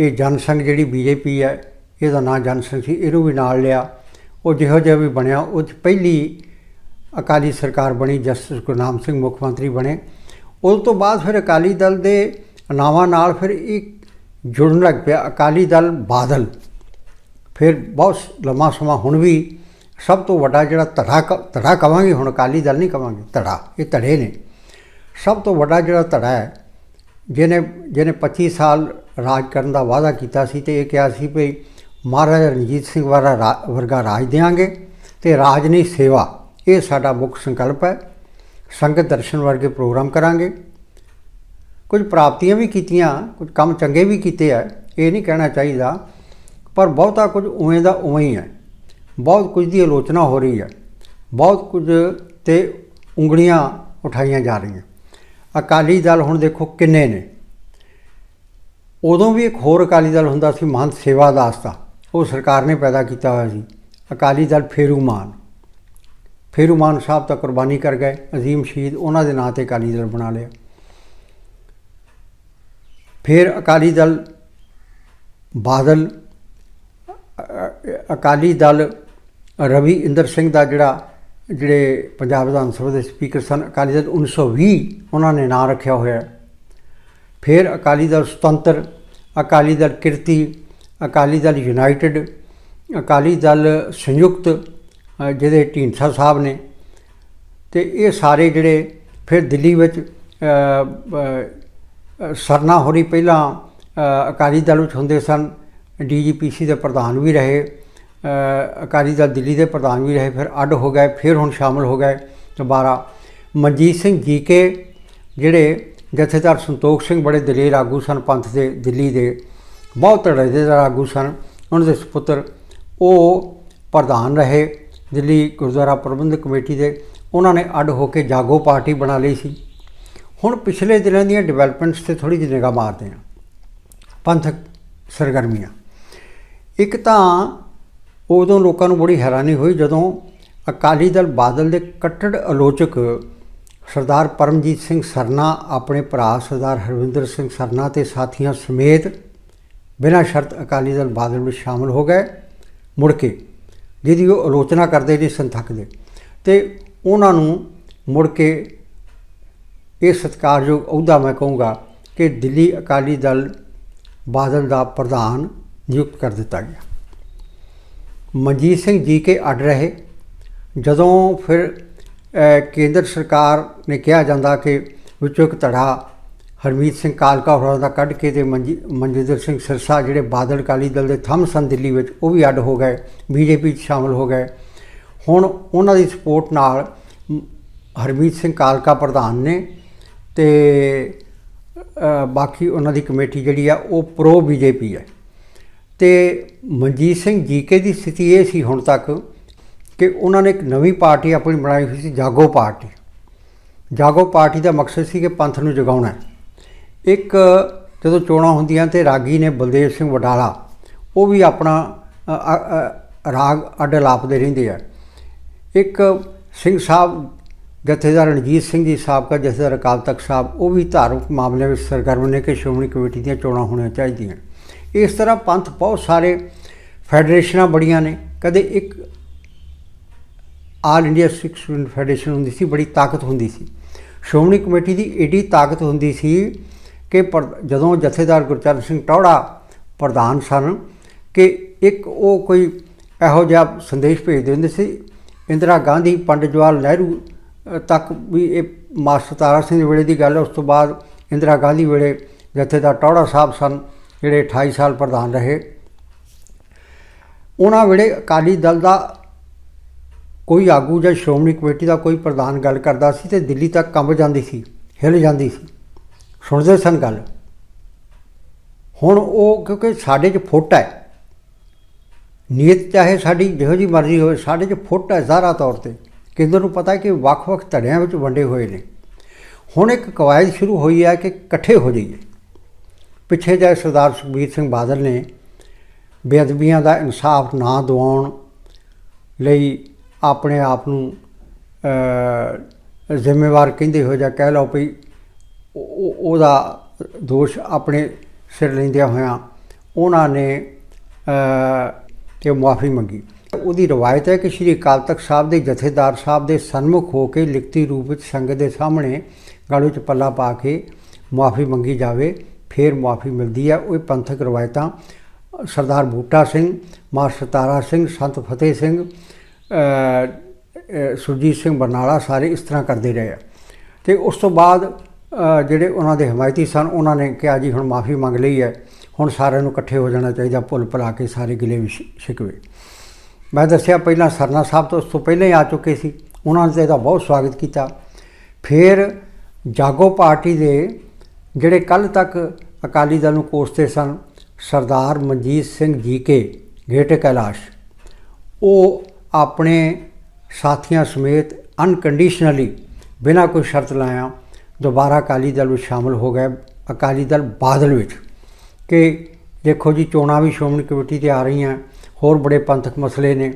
ਇਹ ਜਨਸੰਘ ਜਿਹੜੀ ਬੀਜੇਪੀ ਹੈ, ਇਹਦਾ ਨਾਂ ਜਨਸੰਘ ਸੀ, ਇਹਨੂੰ ਵੀ ਨਾਲ ਲਿਆ। ਉਹ ਜਿਹੋ ਜਿਹਾ ਵੀ ਬਣਿਆ, ਉਹ 'ਚ ਪਹਿਲੀ ਅਕਾਲੀ ਸਰਕਾਰ ਬਣੀ, ਜਸਟਿਸ ਗੁਰਨਾਮ ਸਿੰਘ ਮੁੱਖ ਮੰਤਰੀ ਬਣੇ। ਉਸ ਤੋਂ ਬਾਅਦ ਫਿਰ ਅਕਾਲੀ ਦਲ ਦੇ ਨਾਵਾਂ ਨਾਲ ਫਿਰ ਇੱਕ ਜੁੜਨ ਲੱਗ ਪਿਆ। ਅਕਾਲੀ ਦਲ ਬਾਦਲ। ਫਿਰ ਬਹੁਤ ਲੰਮਾ ਸਮਾਂ ਹੁਣ ਵੀ ਸਭ ਤੋਂ ਵੱਡਾ ਜਿਹੜਾ ਧੜਾ ਕ- ਧੜਾ ਕਵਾਂਗੇ, ਹੁਣ ਅਕਾਲੀ ਦਲ ਨਹੀਂ ਕਵਾਂਗੇ, ਧੜਾ, ਇਹ ਧੜੇ ਨੇ। ਸਭ ਤੋਂ ਵੱਡਾ ਜਿਹੜਾ ਧੜਾ ਹੈ, ਜਿਹਨੇ ਜਿਹਨੇ 25 ਸਾਲ ਰਾਜ ਕਰਨ ਦਾ ਵਾਅਦਾ ਕੀਤਾ ਸੀ ਤੇ ਇਹ ਕਿਹਾ ਸੀ ਵੀ ਮਹਾਰਾਜਾ ਰਣਜੀਤ ਸਿੰਘ ਵਰਗਾ ਰਾ- ਵਰਗਾ ਰਾਜ ਦੇਵਾਂਗੇ ਤੇ ਰਾਜ ਨਹੀਂ ਸੇਵਾ। ਇਹ ਸਾਡਾ ਮੁੱਖ ਸੰਕਲਪ ਹੈ। ਸੰਗਤ ਦਰਸ਼ਨ ਵਰਗੇ ਪ੍ਰੋਗਰਾਮ ਕਰਾਂਗੇ। ਕੁਝ ਪ੍ਰਾਪਤੀਆਂ ਵੀ ਕੀਤੀਆਂ, ਕੁਝ ਕੰਮ ਚੰਗੇ ਵੀ ਕੀਤੇ ਆ, ਇਹ ਨਹੀਂ ਕਹਿਣਾ ਚਾਹੀਦਾ, ਪਰ ਬਹੁਤਾ ਕੁਝ ਉਵੇਂ ਦਾ ਉਵੇਂ ਹੀ ਹੈ। ਬਹੁਤ ਕੁਝ ਦੀ ਆਲੋਚਨਾ ਹੋ ਰਹੀ ਹੈ। ਬਹੁਤ ਕੁਝ ਤੇ ਉਂਗਲੀਆਂ ਉਠਾਈਆਂ ਜਾ ਰਹੀਆਂ। ਅਕਾਲੀ ਦਲ ਹੁਣ ਦੇਖੋ ਕਿੰਨੇ ਨੇ। ਉਦੋਂ ਵੀ ਇੱਕ ਹੋਰ ਅਕਾਲੀ ਦਲ ਹੁੰਦਾ ਸੀ ਮਹੰਤ ਸੇਵਾ ਦਾਸ ਦਾ। ਉਹ ਸਰਕਾਰ ਨੇ ਪੈਦਾ ਕੀਤਾ ਹੋਇਆ ਸੀ। ਅਕਾਲੀ ਦਲ ਫੇਰੂ ਮਾਨ ਫੇਰੂਮਾਨ ਫੇਰੂਮਾਨ ਸਾਹਿਬ ਤਾਂ ਕੁਰਬਾਨੀ ਕਰ ਗਏ, ਅਜ਼ੀਮ ਸ਼ਹੀਦ ਉਹਨਾਂ ਦੇ ਨਾਂ ਤੇ ਅਕਾਲੀ ਦਲ ਬਣਾ ਲਿਆ। ਫਿਰ ਅਕਾਲੀ ਦਲ ਬਾਦਲ ਅਕਾਲੀ ਦਲ ਰਵੀ ਇੰਦਰ ਸਿੰਘ ਦਾ ਜਿਹੜਾ, ਜਿਹੜੇ ਪੰਜਾਬ ਵਿਧਾਨ ਸਭਾ ਦੇ ਸਪੀਕਰ ਸਨ, ਅਕਾਲੀ ਦਲ 1920 ਉਹਨਾਂ ਨੇ ਨਾਂ ਰੱਖਿਆ ਹੋਇਆ। ਫਿਰ ਅਕਾਲੀ ਦਲ ਸੁਤੰਤਰ, ਅਕਾਲੀ ਦਲ ਕਿਰਤੀ, ਅਕਾਲੀ ਦਲ ਯੂਨਾਈਟਿਡ, ਅਕਾਲੀ ਦਲ ਸੰਯੁਕਤ ਜਿਹਦੇ ਢੀਂਡਸਾ ਸਾਹਿਬ ਨੇ ਤੇ ਇਹ ਸਾਰੇ ਜਿਹੜੇ ਫਿਰ ਦਿੱਲੀ ਵਿੱਚ ਅ, ਅ, ਅ, ਸਰਨਾ ਹੋਰੀ ਪਹਿਲਾਂ ਅਕਾਲੀ ਦਲ ਵਿੱਚ ਹੁੰਦੇ ਸਨ ਡੀਜੀਪੀਸੀ ਦੇ ਪ੍ਰਧਾਨ ਵੀ ਰਹੇ ਅਕਾਲੀ ਦਲ ਦਿੱਲੀ ਦੇ ਪ੍ਰਧਾਨ ਵੀ ਰਹੇ ਫਿਰ ਅੱਡ ਹੋ ਗਏ ਫਿਰ ਹੁਣ ਸ਼ਾਮਲ ਹੋ ਗਏ ਦੁਬਾਰਾ। ਮਨਜੀਤ ਸਿੰਘ ਜੀ ਕੇ ਜਿਹੜੇ ਜਥੇਦਾਰ ਸੰਤੋਖ ਸਿੰਘ ਬੜੇ ਦਲੇਰ ਆਗੂ ਸਨ ਪੰਥ ਦੇ ਦਿੱਲੀ ਦੇ ਬਹੁਤ ਤੜੇਦਾਰ ਆਗੂ ਸਨ ਉਹਨਾਂ ਦੇ ਸੁਪੁੱਤਰ ਉਹ ਪ੍ਰਧਾਨ ਰਹੇ। ਦਿੱਲੀ ਗੁਰਦੁਆਰਾ ਪ੍ਰਬੰਧਕ ਕਮੇਟੀ ਦੇ ਉਹਨਾਂ ਨੇ ਅੱਡ ਹੋ ਕੇ ਜਾਗੋ ਪਾਰਟੀ ਬਣਾ ਲਈ ਸੀ। ਹੁਣ ਪਿਛਲੇ ਦਿਨਾਂ ਦੀਆਂ ਡਿਵੈਲਪਮੈਂਟਸ ਤੇ ਥੋੜੀ ਜਿਹੀ ਨਿਗਾਹ ਮਾਰਦੇ ਹਾਂ। ਪੰਥਕ ਸਰਗਰਮੀਆਂ। ਇੱਕ ਤਾਂ ਉਦੋਂ ਲੋਕਾਂ ਨੂੰ ਬੜੀ ਹੈਰਾਨੀ ਹੋਈ ਜਦੋਂ ਅਕਾਲੀ ਦਲ ਬਾਦਲ ਦੇ ਕੱਟੜ ਆਲੋਚਕ ਸਰਦਾਰ ਪਰਮਜੀਤ ਸਿੰਘ ਸਰਨਾ, ਆਪਣੇ ਭਰਾ ਸਰਦਾਰ ਹਰਵਿੰਦਰ ਸਿੰਘ ਸਰਨਾ ਤੇ ਸਾਥੀਆਂ ਸਮੇਤ ਬਿਨਾਂ ਸ਼ਰਤ ਅਕਾਲੀ ਦਲ ਬਾਦਲ ਵਿੱਚ ਸ਼ਾਮਲ ਹੋ ਗਏ। ਮੁੜ ਕੇ ਜਿਹਦੀ ਉਹ ਆਲੋਚਨਾ ਕਰਦੇ ਨੇ ਸੰਥਕ ਦੇ ਤੇ ਉਹਨਾਂ ਨੂੰ ਮੁੜ ਕੇ ਇਹ ਸਤਿਕਾਰਯੋਗ ਅਹੁਦਾ ਮੈਂ ਕਹੂੰਗਾ ਕਿ ਦਿੱਲੀ ਅਕਾਲੀ ਦਲ ਬਾਦਲ ਦਾ ਪ੍ਰਧਾਨ ਨਿਯੁਕਤ ਕਰ ਦਿੱਤਾ ਗਿਆ। ਮਨਜੀਤ ਸਿੰਘ ਜੀ ਕੇ ਅੱਡ ਰਹੇ। ਜਦੋਂ ਫਿਰ ਕੇਂਦਰ ਸਰਕਾਰ ਨੇ ਕਿਹਾ ਜਾਂਦਾ ਕਿ ਵਿੱਚੋਂ ਇੱਕ ਧੜਾ ਹਰਮੀਤ ਸਿੰਘ ਕਾਲਕਾ ਹੋਰਾਂ ਦਾ ਕੱਢ ਕੇ ਤੇ ਮਨਜੀ- ਮਨਜਿੰਦਰ ਸਿੰਘ ਸਿਰਸਾ ਜਿਹੜੇ ਬਾਦਲ ਅਕਾਲੀ ਦਲ ਦੇ ਥੰਮ ਸਨ ਦਿੱਲੀ ਵਿੱਚ, ਉਹ ਵੀ ਅੱਡ ਹੋ ਗਏ, ਬੀਜੇਪੀ 'ਚ ਸ਼ਾਮਲ ਹੋ ਗਏ। ਹੁਣ ਉਹਨਾਂ ਦੀ ਸਪੋਰਟ ਨਾਲ ਹਰਮੀਤ ਸਿੰਘ ਕਾਲਕਾ ਪ੍ਰਧਾਨ ਨੇ ਤੇ ਬਾਕੀ ਉਹਨਾਂ ਦੀ ਕਮੇਟੀ ਜਿਹੜੀ ਆ, ਉਹ ਪ੍ਰੋ ਬੀਜੇਪੀ ਹੈ। ਤੇ ਮਨਜੀਤ ਸਿੰਘ ਜੀਕੇ ਦੀ ਸਥਿਤੀ ਇਹ ਸੀ ਹੁਣ ਤੱਕ ਕਿ ਉਹਨਾਂ ਨੇ ਇੱਕ ਨਵੀਂ ਪਾਰਟੀ ਆਪਣੀ ਬਣਾਈ ਹੋਈ ਸੀ, ਜਾਗੋ ਪਾਰਟੀ। ਜਾਗੋ ਪਾਰਟੀ ਦਾ ਮਕਸਦ ਸੀ ਕਿ ਪੰਥ ਨੂੰ ਜਗਾਉਣਾ ਹੈ। ਇੱਕ ਜਦੋਂ ਚੋਣਾਂ ਹੁੰਦੀਆਂ ਤੇ ਰਾਗੀ ਨੇ ਬਲਦੇਵ ਸਿੰਘ ਵਡਾਲਾ, ਉਹ ਵੀ ਆਪਣਾ ਰਾਗ ਅੱਡ ਲਾਪਦੇ ਰਹਿੰਦੇ ਆ। ਇੱਕ ਸਿੰਘ ਸਾਹਿਬ ਜਥੇਦਾਰ ਰਣਜੀਤ ਸਿੰਘ ਜੀ ਸਾਬਕਾ ਜਥੇਦਾਰ ਅਕਾਲ ਤਖਤ ਸਾਹਿਬ, ਉਹ ਵੀ ਧਾਰਮਿਕ ਮਾਮਲਿਆਂ ਵਿੱਚ ਸਰਗਰਮ ਨੇ ਕਿ ਸ਼੍ਰੋਮਣੀ ਕਮੇਟੀ ਦੀਆਂ ਚੋਣਾਂ ਹੋਣੀਆਂ ਚਾਹੀਦੀਆਂ। ਇਸ ਤਰ੍ਹਾਂ ਪੰਥ ਬਹੁਤ ਸਾਰੇ ਫੈਡਰੇਸ਼ਨਾਂ ਬੜੀਆਂ ਨੇ, ਕਦੇ ਇੱਕ All India Sikh Student Federation ਹੁੰਦੀ ਸੀ, ਬੜੀ ਤਾਕਤ ਹੁੰਦੀ ਸੀ। ਸ਼੍ਰੋਮਣੀ ਕਮੇਟੀ ਦੀ ਏਡੀ ਤਾਕਤ ਹੁੰਦੀ ਸੀ ਕਿ ਪਰ- ਜਦੋਂ ਜਥੇਦਾਰ ਗੁਰਚਰਨ ਸਿੰਘ ਟੌੜਾ ਪ੍ਰਧਾਨ ਸਨ ਕਿ ਇੱਕ ਉਹ ਕੋਈ ਇਹੋ ਜਿਹਾ ਸੰਦੇਸ਼ ਭੇਜਦੇ ਹੁੰਦੇ ਸੀ, ਇੰਦਰਾ ਗਾਂਧੀ, ਪੰਡਿਤ ਜਵਾਹਰ ਨਹਿਰੂ ਤੱਕ ਵੀ ਇਹ ਮਾਸਟਰ ਤਾਰਾ ਸਿੰਘ ਦੇ ਵੇਲੇ ਦੀ ਗੱਲ ਉਸ ਤੋਂ ਬਾਅਦ ਇੰਦਰਾ ਗਾਂਧੀ ਵੇਲੇ ਜਥੇਦਾਰ ਟੌੜਾ ਸਾਹਿਬ ਸਨ, ਜਿਹੜੇ 28 ਸਾਲ ਪ੍ਰਧਾਨ ਰਹੇ। ਉਹਨਾਂ ਵੇਲੇ ਅਕਾਲੀ ਦਲ ਦਾ ਕੋਈ ਆਗੂ ਜਾਂ ਸ਼੍ਰੋਮਣੀ ਕਮੇਟੀ ਦਾ ਕੋਈ ਪ੍ਰਧਾਨ ਗੱਲ ਕਰਦਾ ਸੀ ਤੇ ਦਿੱਲੀ ਤੱਕ ਕੰਬ ਜਾਂਦੀ ਸੀ, ਹਿੱਲ ਜਾਂਦੀ ਸੀ। ਸੁਣਦੇ ਸਨ ਗੱਲ। ਹੁਣ ਉਹ ਕਿਉਂਕਿ ਸਾਡੇ 'ਚ ਫੁੱਟ ਹੈ। ਨੀਅਤ ਚਾਹੇ ਸਾਡੀ ਜਿਹੋ ਜੀ ਮਰਜ਼ੀ ਹੋਵੇ, ਸਾਡੇ 'ਚ ਫੁੱਟ ਹੈ ਜ਼ਾਰਾ ਤੌਰ ਤੇ। ਕੇਂਦਰ ਨੂੰ ਪਤਾ ਕਿ ਵੱਖ-ਵੱਖ ਧੜਿਆਂ ਵਿੱਚ ਵੰਡੇ ਹੋਏ ਨੇ। ਹੁਣ ਇੱਕ ਕਵਾਇਦ ਸ਼ੁਰੂ ਹੋਈ ਹੈ ਕਿ ਇਕੱਠੇ ਹੋ ਜਾਈਏ। ਪਿੱਛੇ ਜਿਹੇ ਸਰਦਾਰ ਸੁਖਬੀਰ ਸਿੰਘ ਬਾਦਲ ਨੇ ਬੇਅਦਬੀਆਂ ਦਾ ਇਨਸਾਫ ਨਾ ਦਿਵਾਉਣ ਲਈ ਆਪਣੇ ਆਪ ਨੂੰ ਜ਼ਿੰਮੇਵਾਰ ਕਹਿੰਦੇ ਹੋ ਜਾਂ ਕਹਿ ਲਓ ਵੀ ਉਹਦਾ ਦੋਸ਼ ਆਪਣੇ ਸਿਰ ਲੈਂਦਿਆਂ ਹੋਇਆਂ ਉਹਨਾਂ ਨੇ ਅ, ਕਿ ਮੁਆਫੀ ਮੰਗੀ। ਉਹਦੀ ਰਵਾਇਤ ਹੈ ਕਿ ਸ਼੍ਰੀ ਅਕਾਲ ਤਖਤ ਸਾਹਿਬ ਦੇ ਜਥੇਦਾਰ ਸਾਹਿਬ ਦੇ ਸਨਮੁਖ ਹੋ ਕੇ ਲਿਖਤੀ ਰੂਪ ਵਿੱਚ ਸੰਗਤ ਦੇ ਸਾਹਮਣੇ ਗਲ ਵਿੱਚ ਪੱਲਾ ਪਾ ਕੇ ਮੁਆਫੀ ਮੰਗੀ ਜਾਵੇ ਫਿਰ ਮੁਆਫੀ ਮਿਲਦੀ ਹੈ। ਉਹ ਪੰਥਕ ਰਵਾਇਤਾਂ ਸਰਦਾਰ ਬੂਟਾ ਸਿੰਘ ਮਾਰ ਤਾਰਾ ਸਿੰਘ ਸੰਤ ਫਤਿਹ ਸਿੰਘ ਸੁਰਜੀਤ ਸਿੰਘ ਬਰਨਾਲਾ ਸਾਰੇ ਇਸ ਤਰ੍ਹਾਂ ਕਰਦੇ ਰਹੇ ਆ। ਤੇ ਉਸ ਤੋਂ ਬਾਅਦ ਜਿਹੜੇ ਉਹਨਾਂ ਦੇ ਹਮਾਇਤੀ ਸਨ, ਉਹਨਾਂ ਨੇ ਕਿਹਾ ਜੀ, ਹੁਣ ਮਾਫੀ ਮੰਗ ਲਈ ਹੈ। ਹੁਣ ਸਾਰਿਆਂ ਨੂੰ ਇਕੱਠੇ ਹੋ ਜਾਣਾ ਚਾਹੀਦਾ ਭੁੱਲ ਭੁਲਾ ਕੇ ਸਾਰੇ ਗਿਲੇ ਵਿਸ਼- ਸ਼ਿਕਵੇ ਮੈਂ ਦੱਸਿਆ, ਪਹਿਲਾਂ ਸਰਨਾ ਸਾਹਿਬ ਤੋਂ ਉਸ ਤੋਂ ਪਹਿਲਾਂ ਹੀ ਆ ਚੁੱਕੇ ਸੀ। ਉਹਨਾਂ ਨੇ ਤਾਂ ਇਹਦਾ ਬਹੁਤ ਸਵਾਗਤ ਕੀਤਾ। ਫਿਰ ਜਾਗੋ ਪਾਰਟੀ ਦੇ ਜਿਹੜੇ ਕੱਲ ਤੱਕ ਅਕਾਲੀ ਦਲ ਨੂੰ ਕੋਸਤੇ ਸਨ, ਸਰਦਾਰ ਮਨਜੀਤ ਸਿੰਘ ਜੀ ਕੇ ਗੇਟ ਕੈਲਾਸ਼, ਉਹ ਆਪਣੇ ਸਾਥੀਆਂ ਸਮੇਤ ਅਨਕੰਡੀਸ਼ਨਲੀ ਬਿਨਾਂ ਕੋਈ ਸ਼ਰਤ ਲਾਇਆ ਦੁਬਾਰਾ ਅਕਾਲੀ ਦਲ ਵਿੱਚ ਸ਼ਾਮਲ ਹੋ ਗਏ। ਅਕਾਲੀ ਦਲ ਬਾਦਲ ਵਿੱਚ। ਕਿ ਦੇਖੋ ਜੀ, ਚੋਣਾਂ ਵੀ ਸ਼੍ਰੋਮਣੀ ਕਮੇਟੀ ਤੇ ਆ ਰਹੀਆਂ। ਹੋਰ ਬੜੇ ਪੰਥਕ ਮਸਲੇ ਨੇ।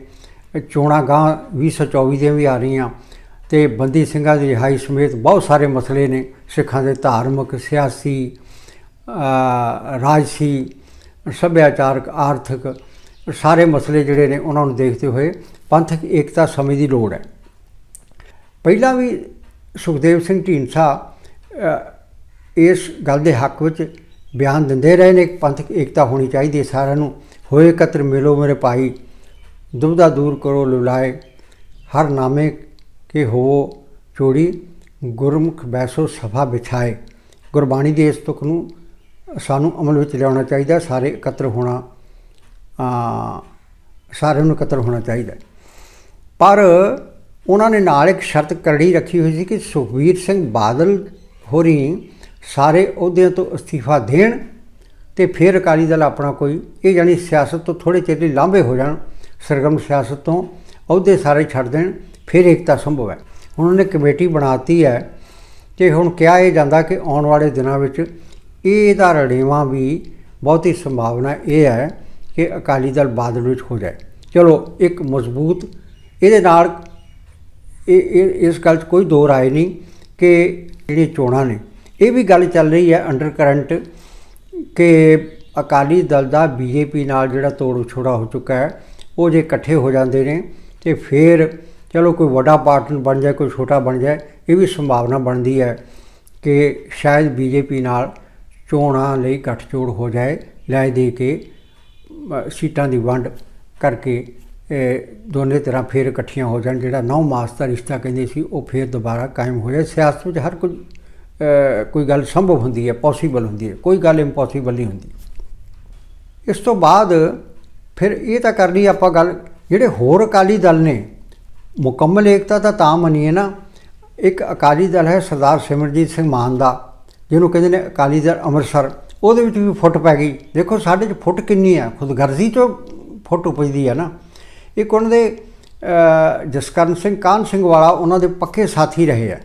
ਇਹ ਚੋਣਾਂ ਗਾਂ 2024 ਦੀਆਂ ਵੀ ਆ ਰਹੀਆਂ। ਤੇ ਬੰਦੀ ਸਿੰਘਾਂ ਦੀ ਰਿਹਾਈ ਸਮੇਤ ਬਹੁਤ ਸਾਰੇ ਮਸਲੇ ਨੇ। ਸਿੱਖਾਂ ਦੇ ਧਾਰਮਿਕ, ਸਿਆਸੀ ਰਾਜਸੀ, ਸੱਭਿਆਚਾਰਕ, ਆਰਥਿਕ ਸਾਰੇ ਮਸਲੇ ਜਿਹੜੇ ਨੇ ਉਹਨਾਂ ਨੂੰ ਦੇਖਦੇ ਹੋਏ ਪੰਥਕ ਏਕਤਾ ਸਮੇਂ ਦੀ ਲੋੜ ਹੈ। ਪਹਿਲਾਂ ਵੀ ਸੁਖਦੇਵ ਸਿੰਘ ਢੀਂਡਸਾ ਇਸ ਗੱਲ ਦੇ ਹੱਕ ਵਿੱਚ ਬਿਆਨ ਦਿੰਦੇ ਰਹੇ ਨੇ। ਕਿ ਪੰਥਕ ਏਕਤਾ ਹੋਣੀ ਚਾਹੀਦੀ ਹੈ ਸਾਰਿਆਂ ਨੂੰ। ਹੋਏ ਇਕੱਤਰ ਮਿਲੋ ਮੇਰੇ ਭਾਈ, ਦੁਬਦਾ ਦੂਰ ਕਰੋ ਲੁਲਾਏ, ਹਰ ਨਾਮੇ ਕੇ ਹੋ ਚੋੜੀ ਗੁਰਮੁਖ ਬੈਸੋ ਸਭਾ ਵਿਛਾਏ ਗੁਰਬਾਣੀ ਦੇ ਇਸ ਤੁਕ ਨੂੰ ਸਾਨੂੰ ਅਮਲ ਵਿੱਚ ਲਿਆਉਣਾ ਚਾਹੀਦਾ, ਸਾਰੇ ਇਕੱਤਰ ਹੋਣਾ ਆ ਸਾਰਿਆਂ ਨੂੰ ਇਕੱਤਰ ਹੋਣਾ ਚਾਹੀਦਾ। ਪਰ ਉਹਨਾਂ ਨੇ ਨਾਲ ਇੱਕ ਸ਼ਰਤ ਕਰੜੀ ਰੱਖੀ ਹੋਈ ਸੀ ਕਿ ਸੁਖਬੀਰ ਸਿੰਘ ਬਾਦਲ ਹੋਰੀ ਸਾਰੇ ਅਹੁਦਿਆਂ ਤੋਂ ਅਸਤੀਫਾ ਦੇਣ ਤੇ ਫਿਰ ਅਕਾਲੀ ਦਲ ਆਪਣਾ ਕੋਈ, ਇਹ ਜਾਨੀ ਸਿਆਸਤ ਤੋਂ ਥੋੜੇ ਚਿਰ ਲਈ ਲਾਂਭੇ ਹੋ ਜਾਣ, ਸਰਗਰਮ ਸਿਆਸਤ ਤੋਂ ਅਹੁਦੇ ਸਾਰੇ ਛੱਡ ਦੇਣ, ਫਿਰ ਏਕਤਾ ਸੰਭਵ ਹੈ। ਹੁਣ ਉਹਨੇ ਕਮੇਟੀ ਬਣਾਤੀ ਹੈ ਤੇ ਹੁਣ ਕਿਹਾ ਇਹ ਜਾਂਦਾ ਕਿ ਆਉਣ ਵਾਲੇ ਦਿਨਾਂ ਵਿੱਚ ਇਹਦਾ ਰੜੇਵਾਂ ਵੀ ਬਹੁਤੀ ਸੰਭਾਵਨਾ ਇਹ ਹੈ ਕਿ ਅਕਾਲੀ ਦਲ ਬਾਦਲ ਵਿੱਚ ਹੋ ਜਾਏ। ਚਲੋ, ਇੱਕ ਮਜ਼ਬੂਤ, ਇਹਦੇ ਨਾਲ ਇਹ ਇਹ, ਇਸ ਗੱਲ 'ਚ ਕੋਈ ਦੋ ਰਾਏ ਨਹੀਂ ਕਿ ਜਿਹੜੀਆਂ ਚੋਣਾਂ ਨੇ, ਇਹ ਵੀ ਗੱਲ ਚੱਲ ਰਹੀ ਹੈ ਅੰਡਰ ਕਰੰਟ ਕਿ ਅਕਾਲੀ ਦਲ ਦਾ ਬੀਜੇਪੀ ਨਾਲ ਜਿਹੜਾ ਤੋੜ ਛੋੜਾ ਹੋ ਚੁੱਕਾ ਹੈ, ਉਹ ਜੇ ਇਕੱਠੇ ਹੋ ਜਾਂਦੇ ਨੇ ਤੇ ਫਿਰ ਚਲੋ ਕੋਈ ਵੱਡਾ ਪਾਰਟਨਰ ਬਣ ਜਾਏ, ਕੋਈ ਛੋਟਾ ਬਣ ਜਾਏ, ਇਹ ਵੀ ਸੰਭਾਵਨਾ ਬਣਦੀ ਹੈ ਕਿ ਸ਼ਾਇਦ ਬੀਜੇਪੀ ਨਾਲ ਚੋਣਾਂ ਲਈ ਗੱਠਜੋੜ ਹੋ ਜਾਏ, ਲੈ ਦੇ ਕੇ ਸੀਟਾਂ ਦੀ ਵੰਡ ਕਰਕੇ ਦੋਨੇ ਤਰ੍ਹਾਂ ਫੇਰ ਇਕੱਠੀਆਂ ਹੋ ਜਾਣ, ਜਿਹੜਾ ਨੌ ਮਾਸ ਦਾ ਰਿਸ਼ਤਾ ਕਹਿੰਦੇ ਸੀ, ਉਹ ਫੇਰ ਦੁਬਾਰਾ ਕਾਇਮ ਹੋ ਜਾਏ ਸਿਆਸਤ ਵਿੱਚ ਹਰ ਕੋਈ ਕੋਈ ਗੱਲ ਸੰਭਵ ਹੁੰਦੀ ਹੈ ਪੋਸੀਬਲ ਹੁੰਦੀ ਹੈ, ਕੋਈ ਗੱਲ ਇੰਪੋਸੀਬਲ ਨਹੀਂ ਹੁੰਦੀ। ਇਸ ਤੋਂ ਬਾਅਦ ਫਿਰ ਇਹ ਤਾਂ ਕਰ ਆਪਾਂ ਗੱਲ, ਜਿਹੜੇ ਹੋਰ ਅਕਾਲੀ ਦਲ ਨੇ, ਮੁਕੰਮਲ ਏਕਤਾ ਤਾਂ ਤਾਂ ਮੰਨੀਏ ਨਾ, ਇੱਕ ਅਕਾਲੀ ਦਲ ਹੈ ਸਰਦਾਰ ਸਿਮਰਜੀਤ ਸਿੰਘ ਮਾਨ ਦਾ ਜਿਹਨੂੰ ਕਹਿੰਦੇ ਨੇ ਅਕਾਲੀ ਦਲ ਅੰਮ੍ਰਿਤਸਰ, ਉਹਦੇ ਵਿੱਚ ਵੀ ਫੁੱਟ ਪੈ ਗਈ। ਦੇਖੋ ਸਾਡੇ 'ਚ ਫੁੱਟ ਕਿੰਨੀ ਹੈ, ਖੁਦਗਰਜ਼ੀ 'ਚੋਂ ਫੁੱਟ ਉਪਜਦੀ ਹੈ ਨਾ। ਇੱਕ ਉਹਨਾਂ ਦੇ ਜਸਕਰਨ ਸਿੰਘ ਕਾਨ ਸਿੰਘ ਵਾਲਾ, ਉਹਨਾਂ ਦੇ ਪੱਕੇ ਸਾਥੀ ਰਹੇ ਆ।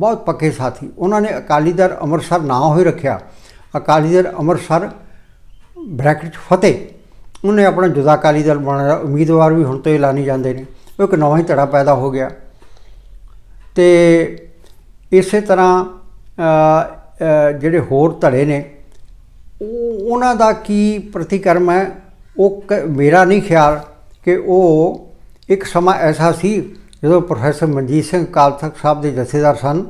ਬਹੁਤ ਪੱਕੇ ਸਾਥੀ। ਉਹਨਾਂ ਨੇ ਅਕਾਲੀ ਦਲ ਅੰਮ੍ਰਿਤਸਰ ਨਾ ਹੋਏ ਰੱਖਿਆ। ਅਕਾਲੀ ਦਲ ਅੰਮ੍ਰਿਤਸਰ ਬ੍ਰੈਕਟ 'ਚ ਫਤਿਹ ਉਹਨੇ ਆਪਣਾ ਜੁਦਾ ਅਕਾਲੀ ਦਲ ਬਣਾਇਆ ਉਮੀਦਵਾਰ ਵੀ ਹੁਣ ਤੋਂ ਐਲਾਨੀ ਜਾਂਦੇ ਨੇ। ਉਹ ਇੱਕ ਨਵਾਂ ਹੀ ਧੜਾ ਪੈਦਾ ਹੋ ਗਿਆ। ਤੇ ਇਸੇ ਤਰ੍ਹਾਂ ਜਿਹੜੇ ਹੋਰ ਧੜੇ ਨੇ, ਉਹ, ਉਹਨਾਂ ਦਾ ਕੀ ਪ੍ਰਤੀਕਰਮ ਹੈ? ਉਹ ਕ- ਮੇਰਾ ਨਹੀਂ ਖਿਆਲ। ਕਿ ਉਹ ਇੱਕ ਸਮਾਂ ਐਸਾ ਸੀ ਜਦੋਂ ਪ੍ਰੋਫੈਸਰ ਮਨਜੀਤ ਸਿੰਘ ਅਕਾਲ ਤਖਤ ਸਾਹਿਬ ਦੇ ਜਥੇਦਾਰ ਸਨ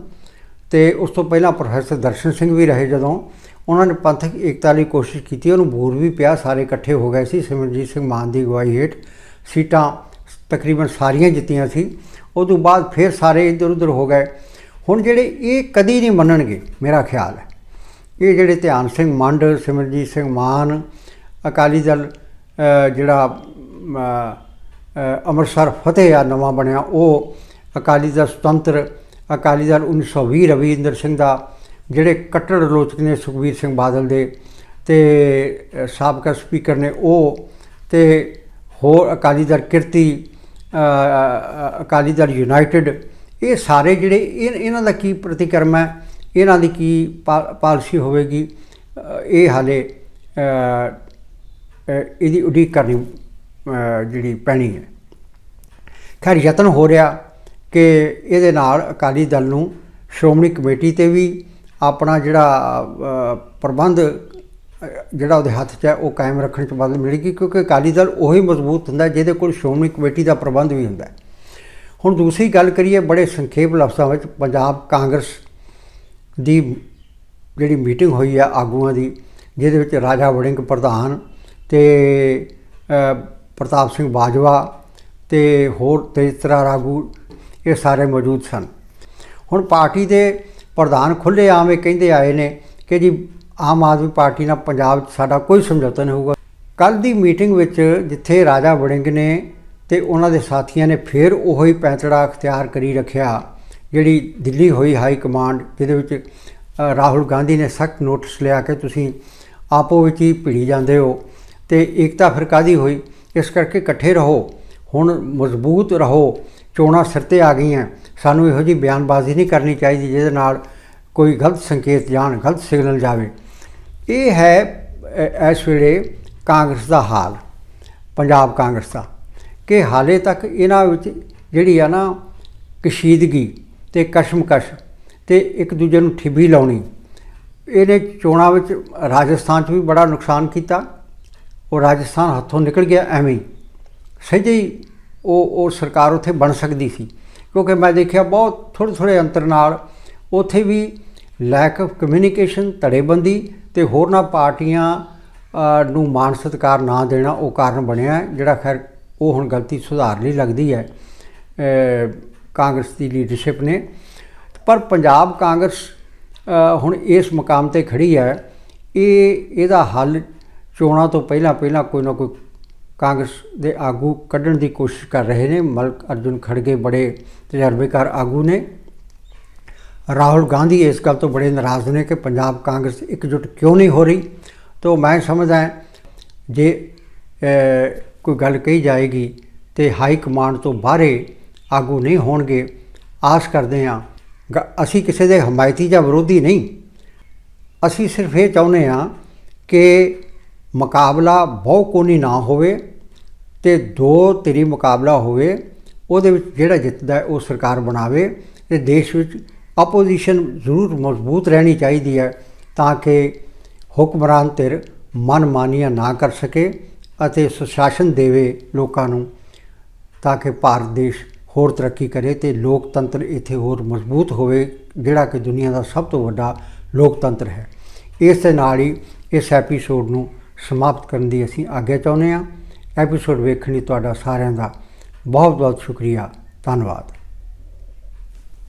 ਤੇ ਉਸ ਤੋਂ ਪਹਿਲਾਂ ਪ੍ਰੋਫੈਸਰ ਦਰਸ਼ਨ ਸਿੰਘ ਵੀ ਰਹੇ ਜਦੋਂ ਉਹਨਾਂ ਨੇ ਪੰਥਕ ਏਕਤਾ ਲਈ ਕੋਸ਼ਿਸ਼ ਕੀਤੀ, ਉਹਨੂੰ ਬੂਰ ਵੀ ਪਿਆ, ਸਾਰੇ ਇਕੱਠੇ ਹੋ ਗਏ ਸੀ ਸਿਮਰਜੀਤ ਸਿੰਘ ਮਾਨ ਦੀ ਅਗਵਾਈ ਹੇਠ ਸੀਟਾਂ ਤਕਰੀਬਨ ਸਾਰੀਆਂ ਜਿੱਤੀਆਂ ਸੀ। ਉਸ ਤੋਂ ਬਾਅਦ ਫਿਰ ਸਾਰੇ ਇੱਧਰ ਉੱਧਰ ਹੋ ਗਏ। ਹੁਣ ਜਿਹੜੇ ਇਹ ਕਦੀ ਨਹੀਂ ਮੰਨਣਗੇ, ਮੇਰਾ ਖਿਆਲ ਹੈ। ਇਹ ਜਿਹੜੇ ਧਿਆਨ ਸਿੰਘ ਮੰਡ ਸਿਮਰਜੀਤ ਸਿੰਘ ਮਾਨ, ਅਕਾਲੀ ਦਲ ਜਿਹੜਾ ਅੰਮ੍ਰਿਤਸਰ ਫਤਿਹ ਆ ਨਵਾਂ ਬਣਿਆ। ਉਹ ਅਕਾਲੀ ਦਲ ਸੁਤੰਤਰ, ਅਕਾਲੀ ਦਲ 1920 ਰਵਿੰਦਰ ਸਿੰਘ ਦਾ, ਜਿਹੜੇ ਕੱਟੜ ਆਲੋਚਕ ਨੇ ਸੁਖਬੀਰ ਸਿੰਘ ਬਾਦਲ ਦੇ ਤੇ ਸਾਬਕਾ ਸਪੀਕਰ ਨੇ ਉਹ ਤੇ ਹੋਰ ਅਕਾਲੀ ਦਲ ਕਿਰਤੀ ਅਕਾਲੀ ਦਲ ਯੂਨਾਈਟਿਡ, ਇਹ ਸਾਰੇ ਜਿਹੜੇ ਇਹ- ਇਹਨਾਂ ਦਾ ਕੀ ਪ੍ਰਤੀਕਰਮ ਹੈ? ਇਹਨਾਂ ਦੀ ਕੀ ਪਾ- ਪਾਲਿਸੀ ਹੋਵੇਗੀ? ਇਹ ਹਾਲੇ ਇਹਦੀ ਉਡੀਕ ਕਰਨੀ ਜਿਹੜੀ ਪੈਣੀ ਹੈ। ਖੈਰ, ਯਤਨ ਹੋ ਰਿਹਾ ਕਿ ਇਹਦੇ ਨਾਲ ਅਕਾਲੀ ਦਲ ਨੂੰ ਸ਼੍ਰੋਮਣੀ ਕਮੇਟੀ ਤੇ ਵੀ ਆਪਣਾ ਜਿਹੜਾ ਪ੍ਰਬੰਧ ਜਿਹੜਾ ਉਹਦੇ ਹੱਥ 'ਚ ਹੈ, ਉਹ ਕਾਇਮ ਰੱਖਣ 'ਚ ਮਦਦ ਮਿਲੇਗੀ, ਕਿਉਂਕਿ ਅਕਾਲੀ ਦਲ ਉਹੀ ਮਜ਼ਬੂਤ ਹੁੰਦਾ ਜਿਹਦੇ ਕੋਲ ਸ਼੍ਰੋਮਣੀ ਕਮੇਟੀ ਦਾ ਪ੍ਰਬੰਧ ਵੀ ਹੁੰਦਾ ਹੁਣ ਦੂਸਰੀ ਗੱਲ ਕਰੀਏ, ਬੜੇ ਸੰਖੇਪ ਲਫ਼ਜ਼ਾਂ ਵਿੱਚ ਪੰਜਾਬ ਕਾਂਗਰਸ ਦੀ ਜਿਹੜੀ ਮੀਟਿੰਗ ਹੋਈ ਆ ਆਗੂਆਂ ਦੀ, ਜਿਹਦੇ ਵਿੱਚ ਰਾਜਾ ਵੜਿੰਗ ਪ੍ਰਧਾਨ ਤੇ ਪ੍ਰਤਾਪ ਸਿੰਘ ਬਾਜਵਾ ਤੇ ਹੋਰ ਤੇਜ ਤਰ੍ਹਾਂ ਆਗੂ ਇਹ ਸਾਰੇ ਮੌਜੂਦ ਸਨ। ਹੁਣ ਪਾਰਟੀ ਦੇ ਪ੍ਰਧਾਨ ਖੁੱਲੇ ਆਮ ਇਹ ਕਹਿੰਦੇ ਆਏ ਨੇ ਕਿ ਜੀ ਆਮ ਆਦਮੀ ਪਾਰਟੀ ਨਾਲ ਪੰਜਾਬ 'ਚ ਸਾਡਾ ਕੋਈ ਸਮਝੌਤਾ ਨਹੀਂ ਹੋਊਗਾ। ਕੱਲ ਦੀ ਮੀਟਿੰਗ ਵਿੱਚ ਜਿੱਥੇ ਰਾਜਾ ਵੜਿੰਗ ਨੇ ਤੇ ਉਹਨਾਂ ਦੇ ਸਾਥੀਆਂ ਨੇ ਫਿਰ ਉਹੋ ਹੀ ਪੈਂਤੜਾ ਅਖਤਿਆਰ ਕਰੀ ਰੱਖਿਆ, ਜਿਹੜੀ ਦਿੱਲੀ ਹੋਈ ਹਾਈ ਕਮਾਂਡ, ਜਿਹਦੇ ਵਿੱਚ ਰਾਹੁਲ ਗਾਂਧੀ ਨੇ ਸਖਤ ਨੋਟਿਸ ਲਿਆ ਕਿ ਤੁਸੀਂ ਆਪੋ ਵਿੱਚ ਹੀ ਭਿੜੀ ਜਾਂਦੇ ਹੋ ਤੇ ਏਕਤਾ ਫਿਰ ਕਾਹਦੀ ਹੋਈ? ਇਸ ਕਰਕੇ ਇਕੱਠੇ ਰਹੋ, ਹੁਣ ਮਜ਼ਬੂਤ ਰਹੋ, ਚੋਣਾਂ ਸਿਰ ਤੇ ਆ ਗਈਆਂ। ਸਾਨੂੰ ਇਹੋ ਜਿਹੀ ਬਿਆਨਬਾਜ਼ੀ ਨਹੀਂ ਕਰਨੀ ਚਾਹੀਦੀ ਜਿਹਦੇ ਨਾਲ ਕੋਈ ਗਲਤ ਸੰਕੇਤ ਜਾਣ, ਗਲਤ ਸਿਗਨਲ ਜਾਵੇ। ਇਹ ਹੈ ਇਸ ਵੇਲੇ ਕਾਂਗਰਸ ਦਾ ਹਾਲ, ਪੰਜਾਬ ਕਾਂਗਰਸ ਦਾ, ਕਿ ਹਾਲੇ ਤੱਕ ਇਹਨਾਂ ਵਿੱਚ ਜਿਹੜੀ ਆ ਨਾ ਕਸ਼ੀਦਗੀ ਤੇ ਕਸ਼ਮਕਸ਼ ਤੇ ਇੱਕ ਦੂਜੇ ਨੂੰ ਠਿੱਬੀ ਲਾਉਣੀ, ਇਹਨੇ ਚੋਣਾਂ ਵਿੱਚ ਰਾਜਸਥਾਨ 'ਚ ਵੀ ਬੜਾ ਨੁਕਸਾਨ ਕੀਤਾ। ਉਹ ਰਾਜਸਥਾਨ ਹੱਥੋਂ ਨਿਕਲ ਗਿਆ ਐਵੇਂ ਹੀ। ਸਹਿਜੇ ਹੀ ਉਹ ਉਹ ਸਰਕਾਰ ਉੱਥੇ ਬਣ ਸਕਦੀ ਸੀ। ਕਿਉਂਕਿ ਮੈਂ ਦੇਖਿਆ ਬਹੁਤ ਥੋੜ੍ਹੇ ਥੋੜ੍ਹੇ ਅੰਤਰ ਨਾਲ ਉੱਥੇ ਵੀ ਲੈਕ ਆਫ ਕਮਿਊਨੀਕੇਸ਼ਨ ਧੜੇਬੰਦੀ ਤੇ ਹੋਰਨਾਂ ਪਾਰਟੀਆਂ ਨੂੰ ਮਾਨ ਸਤਿਕਾਰ ਨਾ ਦੇਣਾ ਉਹ ਕਾਰਨ ਬਣਿਆ ਜਿਹੜਾ ਖੈਰ ਉਹ ਹੁਣ ਗਲਤੀ ਸੁਧਾਰ ਲਈ ਲੱਗਦੀ ਹੈ ਕਾਂਗਰਸ ਦੀ ਲੀਡਰਸ਼ਿਪ ਨੇ। ਪਰ ਪੰਜਾਬ ਕਾਂਗਰਸ ਹੁਣ ਇਸ ਮੁਕਾਮ ਤੇ ਖੜੀ ਹੈ, ਇਹ, ਇਹਦਾ ਹੱਲ ਚੋਣਾਂ ਤੋਂ ਪਹਿਲਾਂ ਪਹਿਲਾਂ ਕੋਈ ਨਾ ਕੋਈ ਕਾਂਗਰਸ ਦੇ ਆਗੂ ਕੱਢਣ ਦੀ ਕੋਸ਼ਿਸ਼ ਕਰ ਰਹੇ ਨੇ। ਮਲਕ ਅਰਜੁਨ ਖੜਗੇ ਬੜੇ ਤਜਰਬੇਕਾਰ ਆਗੂ ਨੇ। ਰਾਹੁਲ ਗਾਂਧੀ ਇਸ ਗੱਲ ਤੋਂ ਬੜੇ ਨਾਰਾਜ਼ ਨੇ ਕਿ ਪੰਜਾਬ ਕਾਂਗਰਸ ਇਕਜੁੱਟ ਕਿਉਂ ਨਹੀਂ ਹੋ ਰਹੀ। ਤੋਂ ਮੈਂ ਸਮਝਦਾ ਜੇ ਕੋਈ ਗੱਲ ਕਹੀ ਜਾਏਗੀ ਤੇ ਹਾਈ ਕਮਾਂਡ ਤੋਂ ਬਾਹਰੇ ਆਗੂ ਨਹੀਂ ਹੋਣਗੇ, ਆਸ ਕਰਦੇ ਹਾਂ, ਗ- ਅਸੀਂ ਕਿਸੇ ਦੇ ਹਮਾਇਤੀ ਜਾਂ ਵਿਰੋਧੀ ਨਹੀਂ। ਅਸੀਂ ਸਿਰਫ ਇਹ ਚਾਹੁੰਦੇ ਹਾਂ ਕਿ ਮੁਕਾਬਲਾ ਬਹੁਕੋਣੀ ਨਾ ਹੋਵੇ ਤੇ ਦੋ ਧਿਰੀ ਮੁਕਾਬਲਾ ਹੋਵੇ, ਉਹਦੇ ਵਿੱਚ ਜਿਹੜਾ ਜਿੱਤਦਾ ਉਹ ਸਰਕਾਰ ਬਣਾਵੇ ਤੇ ਦੇਸ਼ ਵਿੱਚ ਆਪੋਜੀਸ਼ਨ ਜ਼ਰੂਰ ਮਜ਼ਬੂਤ ਰਹਿਣੀ ਚਾਹੀਦੀ ਹੈ ਤਾਂ ਕਿ ਹੁਕਮਰਾਨ ਧਿਰ ਮਨਮਾਨੀਆਂ ਨਾ ਕਰ ਸਕੇ ਅਤੇ ਸੁਸ਼ਾਸਨ ਦੇਵੇ ਲੋਕਾਂ ਨੂੰ ਤਾਂ ਕਿ ਭਾਰਤ ਦੇਸ਼ ਹੋਰ ਤਰੱਕੀ ਕਰੇ ਤੇ ਲੋਕਤੰਤਰ ਇੱਥੇ ਹੋਰ ਮਜ਼ਬੂਤ ਹੋਵੇ, ਜਿਹੜਾ ਕਿ ਦੁਨੀਆ ਦਾ ਸਭ ਤੋਂ ਵੱਡਾ ਲੋਕਤੰਤਰ ਹੈ। ਇਸ ਦੇ ਨਾਲ ਹੀ ਇਸ ਐਪੀਸੋਡ ਨੂੰ ਸਮਾਪਤ ਕਰਨ ਦੀ ਅਸੀਂ ਆਗਿਆ ਚਾਹੁੰਦੇ ਹਾਂ। ਐਪੀਸੋਡ ਵੇਖਣ ਲਈ ਤੁਹਾਡਾ ਸਾਰਿਆਂ ਦਾ ਬਹੁਤ ਬਹੁਤ ਸ਼ੁਕਰੀਆ। ਧੰਨਵਾਦ।